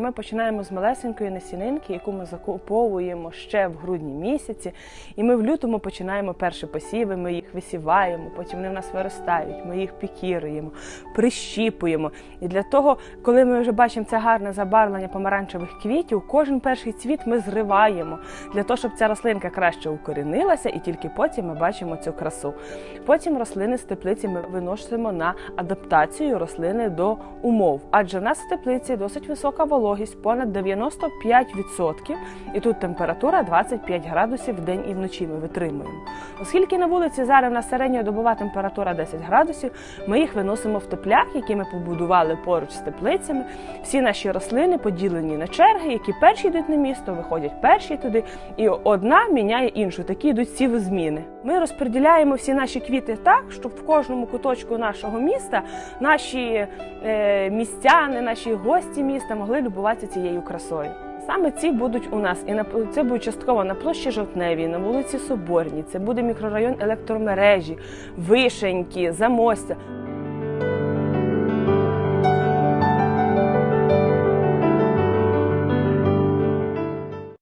ми починаємо з малесенької насінинки, яку ми закуповуємо ще в грудні місяці. І ми в лютому починаємо перші посіви, ми їх висіваємо, потім вони в нас виростають, ми їх пікіруємо, прищіпуємо. І для того, коли ми вже бачимо це гарне забарвлення помаранчевих квітів, кожен перший цвіт ми зриваємо для того, щоб ця рослинка краще укорінилася, і тільки потім ми бачимо цю красу. Потім рослини з теплиці ми виносимо на адаптацію рослини до умов, адже в нас в теплиці досить висока вологість, понад 95%, і тут температура 25 градусів в день і вночі ми витримуємо. Оскільки на вулиці зараз у нас середньодобова температура 10 градусів, ми їх виносимо в теплях, які ми побудували поруч з теплицями. Всі наші рослини поділені на черги, які перші йдуть на місто, виходять перші туди, і одна міняє іншу. Такі йдуть всі зміни. Ми розподіляємо всі наші квіти так, щоб в кожному куточку нашого міста наші е, містяни, наші гості міста могли любуватися цією красою. Саме ці будуть у нас, і на це буде частково на площі Жовтневій, на вулиці Соборній. Це буде мікрорайон електромережі, Вишеньки, Замостя.